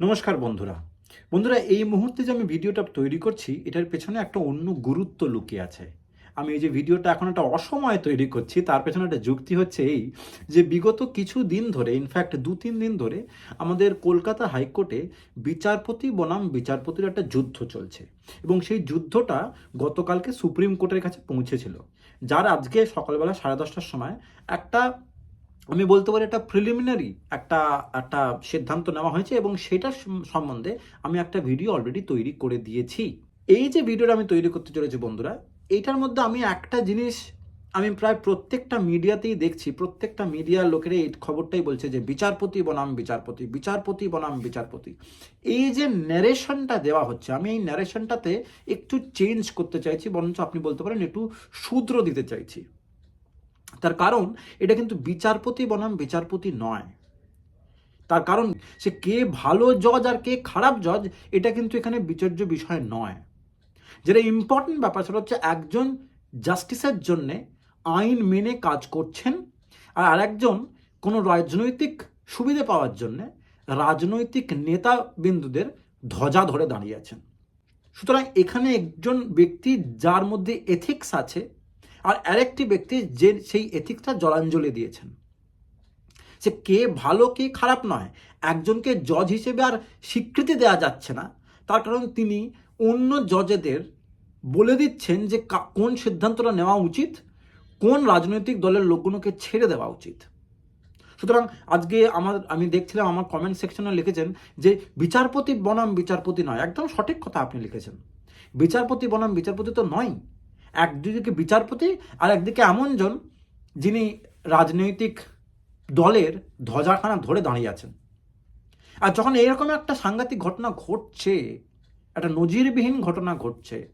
নমস্কার বন্ধুরা। বন্ধুরা, এই মুহূর্তে যে আমি ভিডিওটা তৈরি করছি, এটার পেছনে একটা অন্য গুরুত্ব লুকিয়ে আছে। আমি এই যে ভিডিওটা এখন একটা অসময়ে তৈরি করছি, তার পেছনে একটা যুক্তি হচ্ছে এই যে বিগত কিছু দিন ধরে ইনফ্যাক্ট দু তিন দিন ধরে, আমাদের কলকাতা হাইকোর্টে বিচারপতি বনাম বিচারপতির একটা যুদ্ধ চলছে। এবং সেই যুদ্ধটা গতকালকে সুপ্রিম কোর্টের কাছে পৌঁছেছিল। যার আজকে সকালবেলা সাড়ে দশটার সময় একটা আমি বলতে পারি একটা প্রিলিমিনারি একটা একটা সিদ্ধান্ত নেওয়া হয়েছে এবং সেটার সম্বন্ধে আমি একটা ভিডিও অলরেডি তৈরি করে দিয়েছি। এই যে ভিডিওটা আমি তৈরি করতে চলেছি বন্ধুরা, এইটার মধ্যে আমি একটা জিনিস আমি প্রায় প্রত্যেকটা মিডিয়াতেই দেখছি, প্রত্যেকটা মিডিয়ার লোকেরা এই খবরটাই বলছে যে বিচারপতি বনাম বিচারপতি বিচারপতি বনাম বিচারপতি। এই যে ন্যারেশনটা দেওয়া হচ্ছে, আমি এই ন্যারেশনটাতে একটু চেঞ্জ করতে চাইছি, বরঞ্চ আপনি বলতে পারেন একটু শুদ্র দিতে চাইছি। তার কারণ এটা কিন্তু বিচারপতি বনাম বিচারপতি নয়। তার কারণ সে কে ভালো জজ আর কে খারাপ জজ, এটা কিন্তু এখানে বিচার্য বিষয় নয়। যেটা ইম্পর্টেন্ট ব্যাপার সেটা হচ্ছে একজন জাস্টিসের জন্যে আইন মেনে কাজ করছেন আর আরেকজন কোনো রাজনৈতিক সুবিধে পাওয়ার জন্যে রাজনৈতিক নেতা বিন্দুদের ধ্বজা ধরে দাঁড়িয়ে আছেন। সুতরাং এখানে একজন ব্যক্তি যার মধ্যে এথিক্স আছে আর আরেকটি ব্যক্তি যে সেই এথিক্সটা জলাঞ্জলি দিয়েছেন। সে কে ভালো, কে খারাপ নয়, একজনকে জজ হিসেবে আর স্বীকৃতি দেওয়া যাচ্ছে না। তার কারণ তিনি অন্য জজেদের বলে দিচ্ছেন যে কোন সিদ্ধান্তটা নেওয়া উচিত, কোন রাজনৈতিক দলের লোকগুলোকে ছেড়ে দেওয়া উচিত। সুতরাং আজকে আমার, আমি দেখছিলাম আমার কমেন্ট সেকশনে লিখেছেন যে বিচারপতি বনাম বিচারপতি নয়। একদম সঠিক কথা আপনি লিখেছেন। বিচারপতি বনাম বিচারপতি তো নয় একদিকে বিচারপতি আর একদিকে এমনজন যিনি রাজনৈতিক দলের ধ্বজাখানা ধরে দাঁড়িয়ে আছেন। আর যখন এরকম একটা সাংঘাতিক ঘটনা ঘটছে, একটা নজিরবিহীন ঘটনা ঘটছে,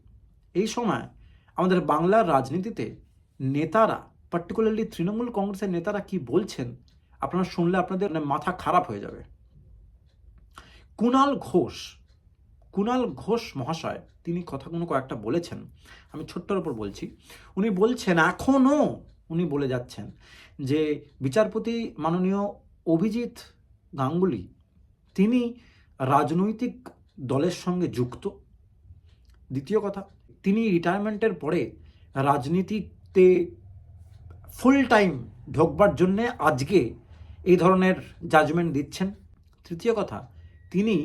এই সময় আমাদের বাংলার রাজনীতিতে নেতারা পার্টিকুলারলি তৃণমূল কংগ্রেসের নেতারা কি বলছেন, আপনারা শুনলে আপনাদের মানে মাথা খারাপ হয়ে যাবে। কুণাল ঘোষ কুণাল ঘোষ মহাশয়, তিনি কথাগুলো কয়েকটা বলেছেন, আমি ছোট্টর ওপর বলছি। উনি বলছেন এখনও উনি বলে যাচ্ছেন যে বিচারপতি মাননীয় অভিজিৎ গাঙ্গুলি, তিনি রাজনৈতিক দলের সঙ্গে যুক্ত। দ্বিতীয় কথা, তিনি রিটায়ারমেন্টের পরে রাজনীতিতে ফুল টাইম ঢোকবার জন্যে আজকে এই ধরনের জাজমেন্ট দিচ্ছেন। তৃতীয় কথা, তিনি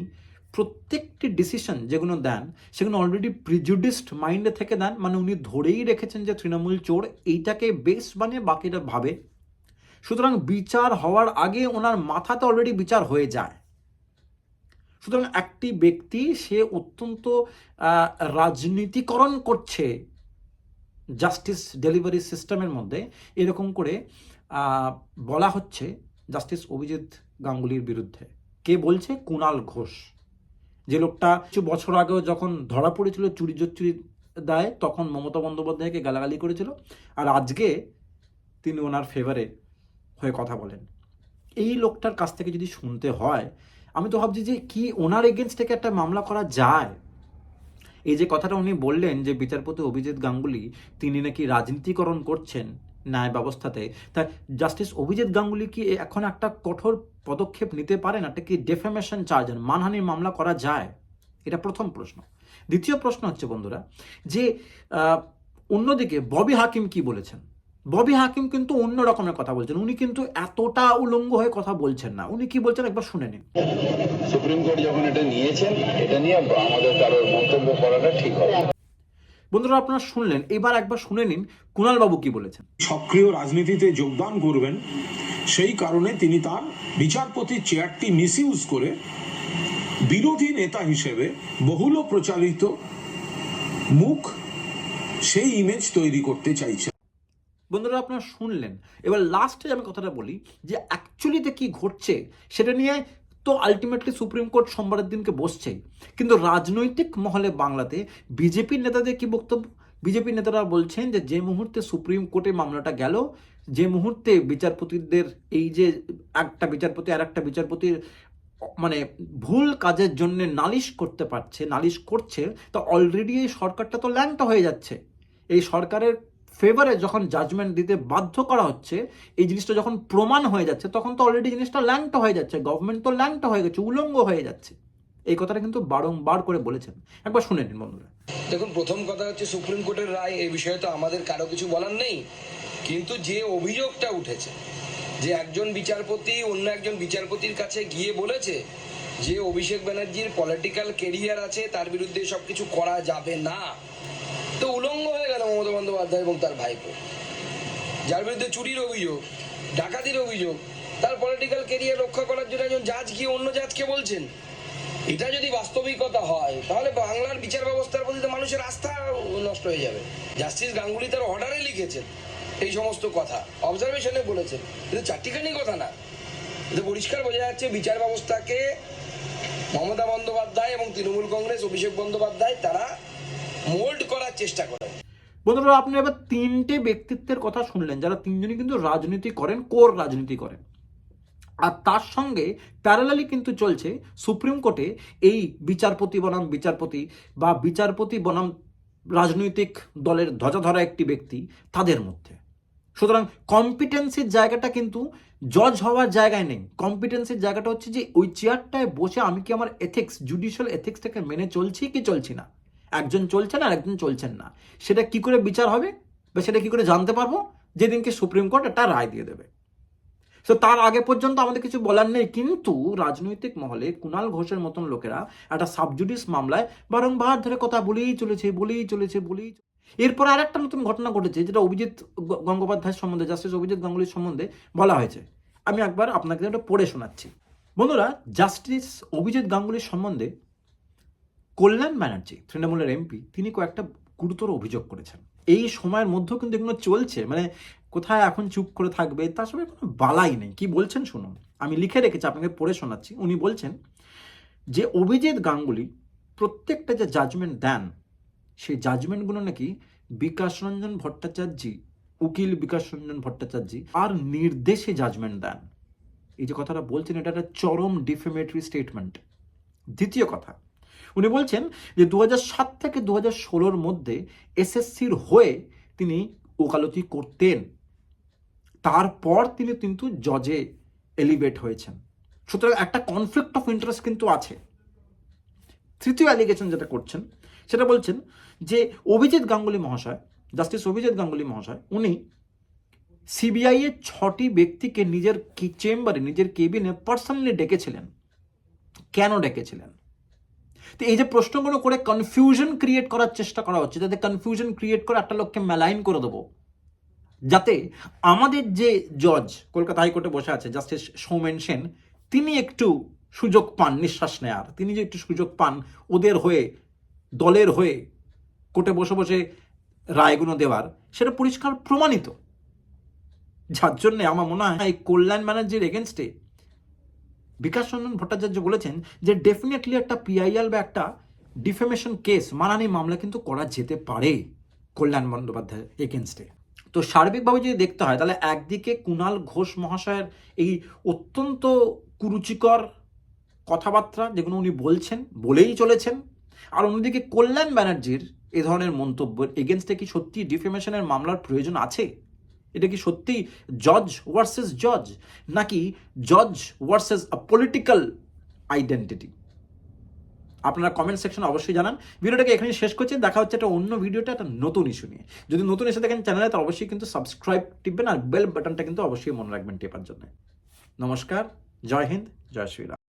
প্রত্যেকটি ডিসিশন যেগুলো দেন, সেগুলো অলরেডি প্রিজুডিসড মাইন্ডে থেকে দেন মানে উনি ধরেই রেখেছেন যে তৃণমূল চোর এইটাকে বেস বানিয়ে বাকিটা ভাবে। সুতরাং বিচার হওয়ার আগে ওনার মাথাতে অলরেডি বিচার হয়ে যায়। সুতরাং একটি ব্যক্তি সে অত্যন্ত রাজনীতিকরণ করছে জাস্টিস ডেলিভারি সিস্টেমের মধ্যে। এরকম করে বলা হচ্ছে জাস্টিস অভিজিৎ গাঙ্গুলির বিরুদ্ধে। কে বলছে? কুণাল ঘোষ। যে লোকটা কিছু বছর আগেও যখন ধরা পড়েছিল, চুরি চুরি দায়, তখন মমতা বন্দ্যোপাধ্যায়কে গালাগালি করেছিল। আর আজকে তিনি ওনার ফেভারে হয়ে কথা বলেন। এই লোকটার কাছ থেকে যদি শুনতে হয়, আমি তো ভাবছি যে কি ওনার এগেনস্ট থেকে একটা মামলা করা যায়? এই যে কথাটা উনি বললেন যে বিচারপতি অভিজিৎ গাঙ্গুলি, তিনি নাকি রাজনীতিকরণ করছেন ন্যায় ব্যবস্থাতে। তা জাস্টিস অভিজিৎ গাঙ্গুলি কি এখন একটা কঠোর পদক্ষেপ নিতে পারেন একটা কি ডেফেমেশন চার্জ মানহানির মামলা করা যায়? এটা প্রথম প্রশ্ন। দ্বিতীয় প্রশ্ন হচ্ছে, বন্ধুরা, যে অন্যদিকে ববি হাকিম কি বলেছেন? ববি হাকিম কিন্তু অন্য রকমের কথা বলছেন। উনি কিন্তু এতটা উলঙ্গ হয়ে কথা বলছেন না। উনি কি বলছেন একবার শুনে নিন। সুপ্রিম কোর্ট যখন এটা নিয়েছেন, এটা নিয়ে আমাদের কারোর মন্তব্য করাটা ঠিক হবে। বন্ধুরা আপনারা শুনলেন এবার একবার শুনে নিন কুণাল বাবু কি বলেছেন। সক্রিয় রাজনীতিতে যোগদান করবেন সেই কারণে তিনি তার বিচারপতির চেয়ারটি মিসইউজ করে বিরোধী নেতা হিসেবে বহুল প্রচারিত মুখ সেই ইমেজ তৈরি করতে চাইছেন। বন্ধুরা আপনারা শুনলেন। এবার লাস্টে আমি কথাটা বলি যে অ্যাকচুয়ালিতে কি ঘটছে সেটা নিয়ে তো আলটিমেটলি সুপ্রিম কোর্ট সোমবারের দিনকে বসছেই। কিন্তু রাজনৈতিক মহলে বাংলাতে বিজেপির নেতাদের কি বক্তব্য? বিজেপির নেতারা বলছেন যে যে মুহূর্তে সুপ্রিম কোর্টে মামলাটা গেল, যে মুহূর্তে বিচারপতিদের এই যে একটা বিচারপতি আর একটা বিচারপতির মানে ভুল কাজের জন্য নালিশ করতে পারছে, নালিশ করছে, তো অলরেডি এই সরকারটা তো ল্যাংটা হয়ে যাচ্ছে। এই সরকারের ফেভারে যখন জাজমেন্ট দিতে বাধ্য করা হচ্ছে, এই জিনিসটা যখন প্রমাণ হয়ে যাচ্ছে, তখন তো অলরেডি জিনিসটা ল্যাংটা হয়ে যাচ্ছে গভর্নমেন্ট তো ল্যাংটা হয়ে গেছে, উলঙ্গ হয়ে যাচ্ছে। এই কথাটা কিন্তু বারংবার করে বলেছেন। একবার শুনে নিন বন্ধুরা। দেখুন, প্রথম কথা হচ্ছে সুপ্রিম কোর্টের রায়, এই বিষয়ে তো আমাদের কারও কিছু বলার নেই। কিন্তু যে অভিযোগটা উঠেছে, যে একজন বিচারপতি অন্য একজন বিচারপতির কাছে গিয়ে বলেছে যে অভিষেক ব্যানার্জির পলিটিক্যাল কেরিয়ার আছে, তার বিরুদ্ধে সব কিছু করা যাবে না তো উলঙ্গ হয়ে গেল মমতা বন্দ্যোপাধ্যায় এবং তার ভাইপো। যার বিরুদ্ধে চুরির অভিযোগ, ডাকাতির অভিযোগ, তার পলিটিক্যাল কেরিয়ার রক্ষা করার জন্য একজন জাজ গিয়ে অন্য জাজকে বলছেন। এটা যদি বাস্তবিকতা হয়, তাহলে বাংলার বিচার ব্যবস্থার প্রতি মানুষের আস্থা নষ্ট হয়ে যাবে। জাস্টিস গাঙ্গুলি তার অর্ডারে লিখেছেন এই সমস্ত কথা। অবজারভেশনে বলেছেন। এটা চারটিখানি কথা না। এটা পরিষ্কার বোঝা যাচ্ছে বিচার ব্যবস্থাকে মমতা বন্দ্যোপাধ্যায় এবং তৃণমূল কংগ্রেস, অভিষেক বন্দ্যোপাধ্যায় তারা মোল্ড করার চেষ্টা করে বন্ধুরা, আপনি এবার তিনটে ব্যক্তিত্বের কথা শুনলেন, যারা তিনজনই কিন্তু রাজনীতি করেন, কোর রাজনীতি করেন। আর তার সঙ্গে প্যারালালি কিন্তু চলছে সুপ্রিম কোর্টে এই বিচারপতি বনাম বিচারপতি বা বিচারপতি বনাম রাজনৈতিক দলের ধ্বজাধরা একটি ব্যক্তি তাদের মধ্যে। সুতরাং কম্পিটেন্সির জায়গাটা কিন্তু জজ হওয়ার জায়গায় নেই। কম্পিটেন্সির জায়গাটা হচ্ছে যে ওই চেয়ারটায় বসে আমি কি আমার এথিক্স জুডিশিয়াল এথিক্সটাকে মেনে চলছি কি চলছি না? একজন চলছেন আর একজন চলছেন না। সেটা কি করে বিচার হবে বা সেটা কি করে জানতে পারব? যেদিনকে সুপ্রিম কোর্ট একটা রায় দিয়ে দেবে। তো তার আগে পর্যন্ত আমাদের কিছু বলার নেই, কিন্তু রাজনৈতিক মহলে কুণাল ঘোষের মতন লোকেরা একটা সাবজুডিস মামলায় বারংবার ধরে কথা বলেই চলেছে বলেই চলেছে, বলেই। এরপর আর একটা নতুন ঘটনা ঘটেছে, যেটা অভিজিৎ গঙ্গোপাধ্যায়ের সম্বন্ধে, জাস্টিস অভিজিৎ গাঙ্গুলির সম্বন্ধে বলা হয়েছে। আমি একবার আপনাকে এটা পড়ে শোনাচ্ছি। বন্ধুরা, জাস্টিস অভিজিৎ গাঙ্গুলির সম্বন্ধে কল্যাণ ব্যানার্জি, তৃণমূলের এমপি, তিনি কয়েকটা গুরুতর অভিযোগ করেছেন। এই সময়ের মধ্যেও কিন্তু এগুলো চলছে মানে কোথায় এখন চুপ করে থাকবে, তার সঙ্গে কোনো বালাই নেই। কি বলছেন শুনুন। আমি লিখে রেখেছি, আপনাকে পড়ে শোনাচ্ছি। উনি বলছেন যে, অভিজিৎ গাঙ্গুলি প্রত্যেকটা যে জাজমেন্ট দেন, সেই জাজমেন্টগুলো নাকি বিকাশ রঞ্জন ভট্টাচার্যি, উকিল বিকাশ রঞ্জন ভট্টাচার্যি আর নির্দেশে জাজমেন্ট দেন। এই যে কথাটা বলছেন, এটা একটা চরম ডিফেমেটরি স্টেটমেন্ট দ্বিতীয় কথা উনি বলছেন যে দু সাত থেকে দু হাজার ষোলোর মধ্যে এসএসসির হয়ে তিনি ওকালতি করতেন। তারপর তিনি কিন্তু জজে এলিভেট হয়েছেন। সুতরাং একটা কনফ্লিক্ট অফ ইন্টারেস্ট কিন্তু আছে। তৃতীয় অ্যালিগেশন যেটা করছেন, সেটা বলছেন যে অভিজিৎ গাঙ্গুলি মহাশয় জাস্টিস অভিজিৎ গাঙ্গুলি মহাশয়, উনি সিবিআই এর ছটি ব্যক্তিকে নিজের চেম্বারে নিজের কেবিনে পার্সোনালি ডেকেছিলেন। কেন ডেকেছিলেন? তো এই যে প্রশ্নগুলো করে কনফিউশন ক্রিয়েট করার চেষ্টা করা হচ্ছে, যাতে কনফিউশন ক্রিয়েট করে একটা লোককে মেলাইন করে দেবো। যাতে আমাদের যে জজ কলকাতা হাইকোর্টে বসে আছে জাস্টিস সৌমেন সেন তিনি একটু সুযোগ পান, নিঃশ্বাস নেয়ার। তিনি যে একটু সুযোগ পান, ওদের হয়ে, দলের হয়ে, কোর্টে বসে বসে রায়গুলো দেওয়ার, সেটা পরিষ্কার প্রমাণিত। যার জন্যে আমার মনে হয়, এই কল্যাণ ব্যানার্জির এগেনস্টে বিকাশ রঞ্জন ভট্টাচার্য বলেছেন যে ডেফিনেটলি একটা পিআইএল বা একটা ডিফেমেশন কেস মানানি মামলা কিন্তু করা যেতে পারে কল্যাণ বন্দ্যোপাধ্যায়ের এগেনস্টে তো সার্বিকভাবে যদি দেখতে হয়, তাহলে একদিকে কুণাল ঘোষ মহাশয়ের এই অত্যন্ত কুরুচিকর কথাবার্তা, যেগুলো উনি বলছেন, বলেই চলেছেন, আর অন্যদিকে কল্যাণ ব্যানার্জির এ ধরনের মন্তব্যের এগেনস্টে কি সত্যি ডিফেমেশনের মামলার প্রয়োজন আছে? এটা কি সত্যি জজ ভার্সেস জজ নাকি জজ ভার্সেস আ পলিটিক্যাল আইডেন্টিটি আপনারা কমেন্ট সেকশনে অবশ্যই জানান। ভিডিওটাকে এখানে শেষ করছি। দেখা হচ্ছে একটা অন্য ভিডিওটা একটা নতুন ইস্যু নিয়ে। যদি নতুন এসে দেখেন চ্যানেলে তো অবশ্যই কিন্তু সাবস্ক্রাইব টিপবেন আর বেল বাটনটা কিন্তু অবশ্যই মনে রাখবেন টেপার জন্য। নমস্কার, জয় হিন্দ, জয় শ্রীরাম।